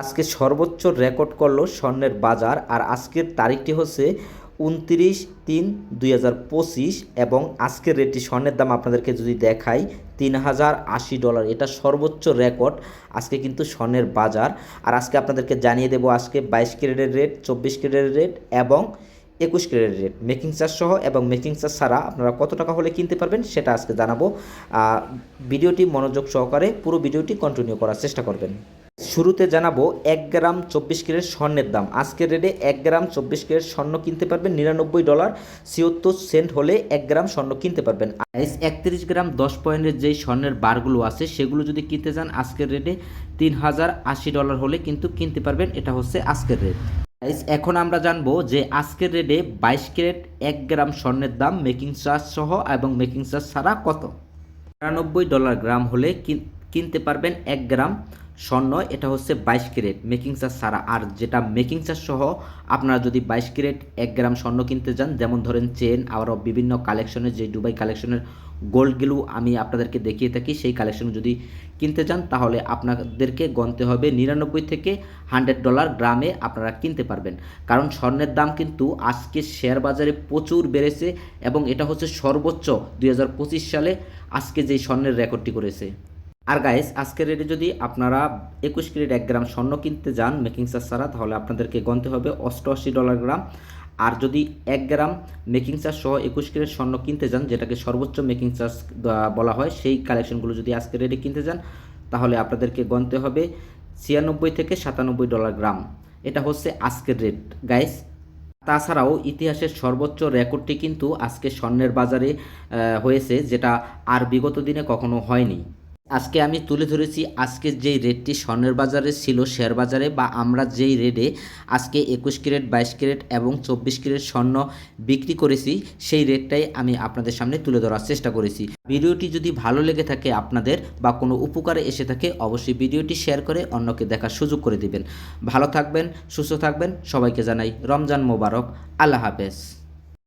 আজকে সর্বোচ্চ রেকর্ড করল স্বর্ণের বাজার আর আজকের তারিখটি হচ্ছে উনত্রিশ তিন দুই এবং আজকের রেটটি স্বর্ণের দাম আপনাদেরকে যদি দেখাই তিন হাজার আশি ডলার। এটা সর্বোচ্চ রেকর্ড আজকে কিন্তু স্বর্ণের বাজার। আর আজকে আপনাদেরকে জানিয়ে দেবো আজকে বাইশ ক্যারেটের রেট, চব্বিশ ক্যারেটের রেট এবং একুশ ক্যারেটের রেট। মেকিং চার্জ সহ এবং মেকিং চার্জ ছাড়া আপনারা কত টাকা হলে কিনতে পারবেন সেটা আজকে জানাব। ভিডিওটি মনোযোগ সহকারে পুরো ভিডিওটি কন্টিনিউ করার চেষ্টা করবেন। শুরুতে জানাব এক গ্রাম চব্বিশ ক্যারেট স্বর্ণের দাম। আজকের রেটে এক গ্রাম চব্বিশ ক্যারেট স্বর্ণ কিনতে পারবেন। নিরানব্বই ডলার ছিয়ত্তর সেন্ট হলে এক গ্রাম স্বর্ণ কিনতে পারবেন। আইস একত্রিশ গ্রাম দশ পয়েন্টের যেই স্বর্ণের বারগুলো আছে সেগুলো যদি কিনতে যান আজকের রেটে তিন হাজার আশি ডলার হলে কিন্তু কিনতে পারবেন। এটা হচ্ছে আজকের রেট Guys, এখন আমরা জানব যে আজকের রেটে বাইশ ক্যারেট এক গ্রাম স্বর্ণের দাম মেকিং চার্জ সহ এবং মেকিং চার্জ ছাড়া কত? নিরানব্বই ডলার গ্রাম হলে কিন- কিনতে পারবেন এক গ্রাম স্বর্ণ, এটা হচ্ছে বাইশ ক্যারেট। মেকিং চার্জ ছাড়া। আর যেটা মেকিং চার্জ সহ, আপনারা যদি বাইশ ক্যারেট, এক গ্রাম স্বর্ণ কিনতে যান, যেমন ধরেন চেন আরও বিভিন্ন কালেকশনের, যে দুবাই কালেকশনের গোল্ডগুলো আমি আপনাদেরকে দেখিয়ে থাকি, সেই কালেকশন যদি কিনতে চান তাহলে আপনাদেরকে গণতে হবে নিরানব্বই থেকে হান্ড্রেড ডলার গ্রামে আপনারা কিনতে পারবেন। কারণ স্বর্ণের দাম কিন্তু আজকে শেয়ার বাজারে প্রচুর বেড়েছে এবং এটা হচ্ছে সর্বোচ্চ দুই হাজার পঁচিশ সালে আজকে যেই স্বর্ণের রেকর্ডটি করেছে। আর গাইস আজকের রেটে যদি আপনারা একুশ ক্যারেট এক গ্রাম স্বর্ণ কিনতে যান মেকিং চার্জ ছাড়া, তাহলে আপনাদেরকে গণতে হবে অষ্টআশি ডলার গ্রাম আর যদি এক গ্রাম মেকিং চার্জ সহ একুশ ক্যারেট স্বর্ণ কিনতে যান, যেটাকে সর্বোচ্চ মেকিং চার্জ বলা হয়, সেই কালেকশনগুলো যদি আজকের রেটে কিনতে যান, তাহলে আপনাদেরকে গণতে হবে ছিয়ানব্বই থেকে সাতানব্বই ডলার গ্রাম এটা হচ্ছে আজকের রেট গাইস তাছাড়াও ইতিহাসের সর্বোচ্চ রেকর্ডটি কিন্তু আজকে স্বর্ণের বাজারে হয়েছে, যেটা আর বিগত দিনে কখনো হয়নি। আজকে আমি তুলে ধরেছি আজকে যেই রেটটি স্বর্ণের বাজারে ছিল শেয়ার বাজারে বা আমরা যেই রেটে আজকে একুশ ক্যারেট, বাইশ ক্যারেট এবং চব্বিশ ক্যারেট স্বর্ণ বিক্রি করেছি, সেই রেটটাই আমি আপনাদের সামনে তুলে ধরার চেষ্টা করেছি। ভিডিওটি যদি ভালো লেগে থাকে আপনাদের বা কোনো উপকারে এসে থাকে, অবশ্যই ভিডিওটি শেয়ার করে অন্যকে দেখার সুযোগ করে দিবেন। ভালো থাকবেন, সুস্থ থাকবেন, সবাইকে জানাই রমজান মোবারক। আল্লাহ হাফেজ।